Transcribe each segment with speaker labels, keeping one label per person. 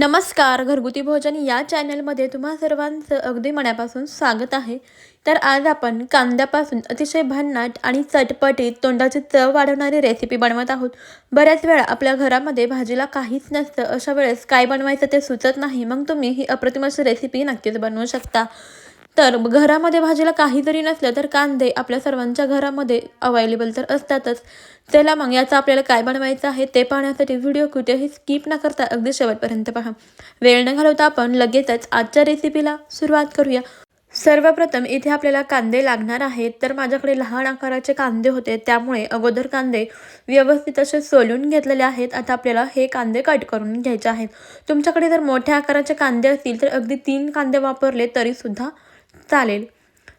Speaker 1: नमस्कार घरगुती भोजन या चॅनलमध्ये तुम्हा सर्वांचं अगदी मनापासून स्वागत आहे. तर आज आपण कांद्यापासून अतिशय भन्नाट आणि चटपटीत तोंडाची चव वाढवणारी रेसिपी बनवत आहोत. बऱ्याच वेळा आपल्या घरामध्ये भाजीला काहीच नसतं अशा वेळेस काय बनवायचं ते सुचत नाही. मग तुम्ही ही अप्रतिम अशी रेसिपी नक्कीच बनवू शकता. तर घरामध्ये भाजीला काही जरी नसलं तर कांदे आपल्या सर्वांच्या घरामध्ये अवेलेबल तर असतातच. चला मग याचा आपल्याला काय बनवायचं आहे ते पाहण्यासाठी व्हिडिओ कुठेही स्किप न करता अगदी शेवटपर्यंत पहा. वेळ न घालवता आपण लगेचच आजच्या रेसिपीला सुरुवात करूया. सर्वप्रथम इथे आपल्याला कांदे लागणार आहेत. तर माझ्याकडे लहान आकाराचे कांदे होते. त्यामुळे अगोदर कांदे व्यवस्थित असे सोलून घेतलेले आहेत. आता आपल्याला हे कांदे कट करून घ्यायचे आहेत. तुमच्याकडे जर मोठ्या आकाराचे कांदे असतील तर अगदी तीन कांदे वापरले तरीसुद्धा चालेल.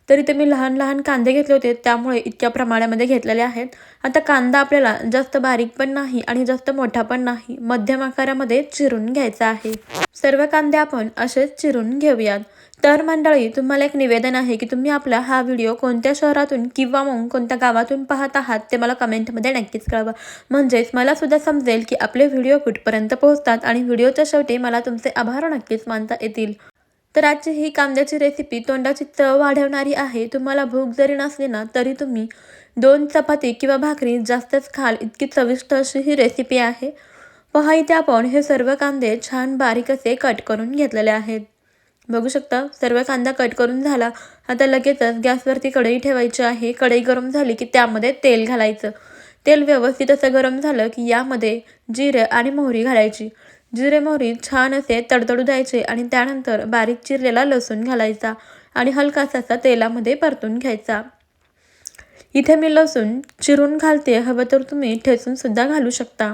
Speaker 1: तर इथे मी लहान लहान कांदे घेतले होते त्यामुळे इतक्या प्रमाणामध्ये घेतलेले आहेत. आता कांदा आपल्याला जास्त बारीक पण नाही आणि जास्त मोठा पण नाही मध्यम आकारामध्ये चिरून घ्यायचा आहे. सर्व कांदे आपण असेच चिरून घेऊयात. तर मंडळी तुम्हाला एक निवेदन आहे की तुम्ही आपला हा व्हिडिओ कोणत्या शहरातून किंवा मग कोणत्या गावातून पाहत आहात ते मला कमेंटमध्ये नक्कीच कळवा. म्हणजेच मला सुद्धा समजेल की आपले व्हिडिओ कुठपर्यंत पोहोचतात आणि व्हिडिओच्या शेवटी मला तुमचे आभार नक्कीच मानता येतील. तर आजची ही कांद्याची रेसिपी तोंडाची चव वाढवणारी आहे. तुम्हाला भूक जरी नसली ना तरी तुम्ही दोन चपाती किंवा भाकरी जास्तच खाल. इतकी चविष्ट अशी ही रेसिपी आहे. पहा इथे आपण हे सर्व कांदे छान बारीक असे कट करून घेतलेले आहेत. बघू शकता सर्व कांदा कट करून झाला. आता लगेचच गॅसवरती कढई ठेवायची आहे. कढई गरम झाली की त्यामध्ये तेल घालायचं. तेल व्यवस्थित असं गरम झालं की यामध्ये जिरं आणि मोहरी घालायची. जिरे मोहरी छान असे तडतडू द्यायचे आणि त्यानंतर बारीक चिरलेला लसूण घालायचा आणि हलकासा असा तेलामध्ये परतून घ्यायचा. इथे मी लसूण चिरून घालते हवं तर तुम्ही ठेचूनसुद्धा घालू शकता.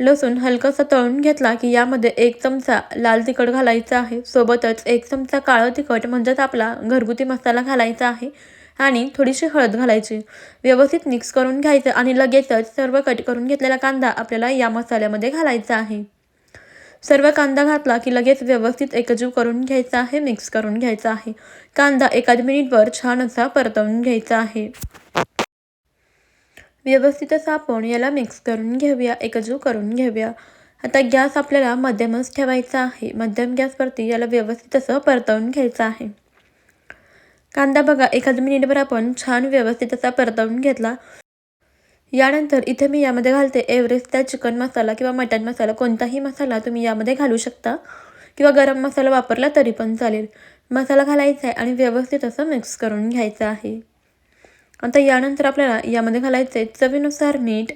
Speaker 1: लसूण हलकासा तळून घेतला की यामध्ये एक चमचा लाल तिखट घालायचा आहे. सोबतच एक चमचा काळं तिखट म्हणजेच आपला घरगुती मसाला घालायचा आहे. आणि थोडीशी हळद घालायची. व्यवस्थित मिक्स करून घ्यायचं आणि लगेचच सर्व कट करून घेतलेला कांदा आपल्याला या मसाल्यामध्ये घालायचा आहे. सर्व कांदा घातला की लगेच व्यवस्थित एकजीव करून घ्यायचा आहे मिक्स करून घ्यायचा आहे. कांदा एकाच मिनिटभर छान असा परतवून घ्यायचा आहे. व्यवस्थितच आपण याला मिक्स करून घेऊया एकजीव करून घेऊया. आता गॅस आपल्याला मध्यमच ठेवायचा आहे. मध्यम गॅसवरती याला व्यवस्थित असं परतवून घ्यायचं आहे. कांदा बघा एखाद मिनिटभर आपण छान व्यवस्थित असा परतवून घेतला. यानंतर इथे मी यामध्ये घालते एव्हरेस्टचा चिकन मसाला किंवा मटन मसाला. कोणताही मसाला तुम्ही यामध्ये घालू शकता. किंवा गरम मसाला वापरला तरी पण चालेल. मसाला घालायचा आहे आणि व्यवस्थित असं मिक्स करून घ्यायचं आहे. आता यानंतर आपल्याला यामध्ये घालायचं आहे चवीनुसार मीठ.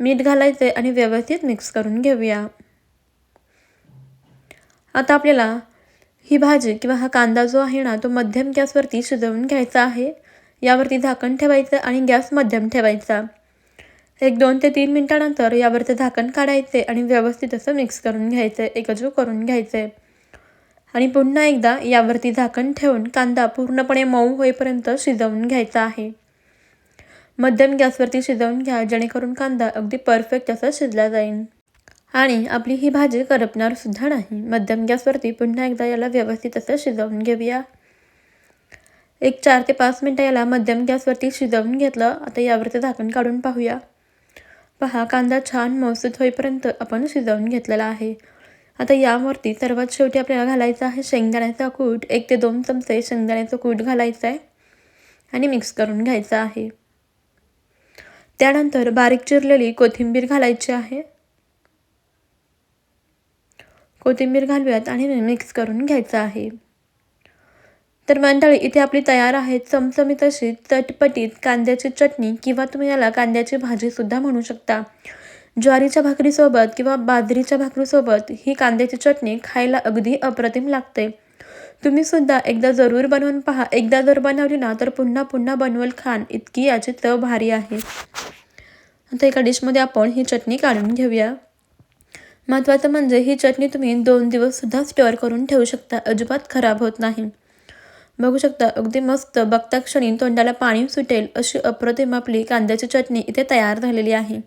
Speaker 1: मीठ घालायचं आहे आणि व्यवस्थित मिक्स करून घेऊया. आता आपल्याला ही भाजी किंवा हा कांदा जो आहे ना तो मध्यम गॅसवरती शिजवून घ्यायचा आहे. यावरती झाकण ठेवायचं आणि गॅस मध्यम ठेवायचा. एक दोन ते तीन मिनटानंतर यावरचं झाकण काढायचे आणि व्यवस्थित असं मिक्स करून घ्यायचं आहे एकजू करून घ्यायचं. आहे आणि पुन्हा एकदा यावरती झाकण ठेवून कांदा पूर्णपणे मऊ होईपर्यंत शिजवून घ्यायचा आहे. मध्यम गॅसवरती शिजवून घ्या जेणेकरून कांदा अगदी परफेक्ट असा शिजला जाईल आणि आपली ही भाजी करपणार सुद्धा नाही. मध्यम गॅसवरती पुन्हा एकदा याला व्यवस्थित असं शिजवून घेऊया. एक चार ते पाच मिनटं याला मध्यम गॅसवरती शिजवून घेतलं. आता यावरचं झाकण काढून पाहूया. पहा कांदा छान मौसूद होईपर्यंत आपण शिजवून घेतलेला आहे. आता यावरती सर्वात शेवटी आपल्याला घालायचं आहे शेंगदाण्याचा कूट. एक ते दोन चमचे शेंगदाण्याचं कूट घालायचं आहे आणि मिक्स करून घ्यायचं आहे. त्यानंतर बारीक चिरलेली कोथिंबीर घालायची आहे. कोथिंबीर घालूयात आणि मिक्स करून घ्यायचं आहे. तर मंडळी इथे आपली तयार आहे चमचमीत अशी चटपटीत कांद्याची चटणी किंवा तुम्ही याला कांद्याची भाजीसुद्धा म्हणू शकता. ज्वारीच्या भाकरीसोबत किंवा बाजरीच्या भाकरीसोबत ही कांद्याची चटणी खायला अगदी अप्रतिम लागते. तुम्ही सुद्धा एकदा जरूर बनवून पहा. एकदा जर बनवली ना तर पुन्हा पुन्हा बनवल खान इतकी याची चव भारी आहे. आता एका डिशमध्ये आपण ही चटणी काढून घेऊया. महत्त्वाचं म्हणजे ही चटणी तुम्ही दोन दिवससुद्धा स्टोअर करून ठेवू शकता. अजिबात खराब होत नाही. बघू शकता अगदी मस्त बघता क्षणी तोंडाला पाणी सुटेल अशी अप्रतिम आपली कांद्याची चटणी इथे तयार झालेली आहे.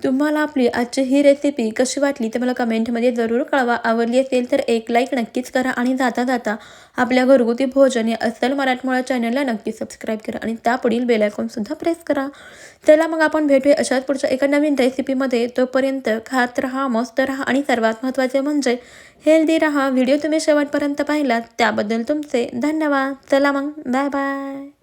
Speaker 1: तुम्हाला आपली आजची ही रेसिपी कशी वाटली ते मला कमेंटमध्ये जरूर कळवा. आवडली असेल तर एक लाईक नक्कीच करा आणि जाता जाता आपल्या घरगुती भोजन या अस्सल मराठमोळा चॅनलला नक्की सबस्क्राईब करा आणि त्यापुढील बेलायकॉनसुद्धा प्रेस करा. चला मग आपण भेटूया अशाच पुढच्या एका नवीन रेसिपीमध्ये तोपर्यंत खात राहा मस्त राहा आणि सर्वात महत्त्वाचे म्हणजे हेल्दी राहा. व्हिडिओ तुम्ही शेवटपर्यंत पाहिलात त्याबद्दल तुमचे धन्यवाद. चला मग बाय बाय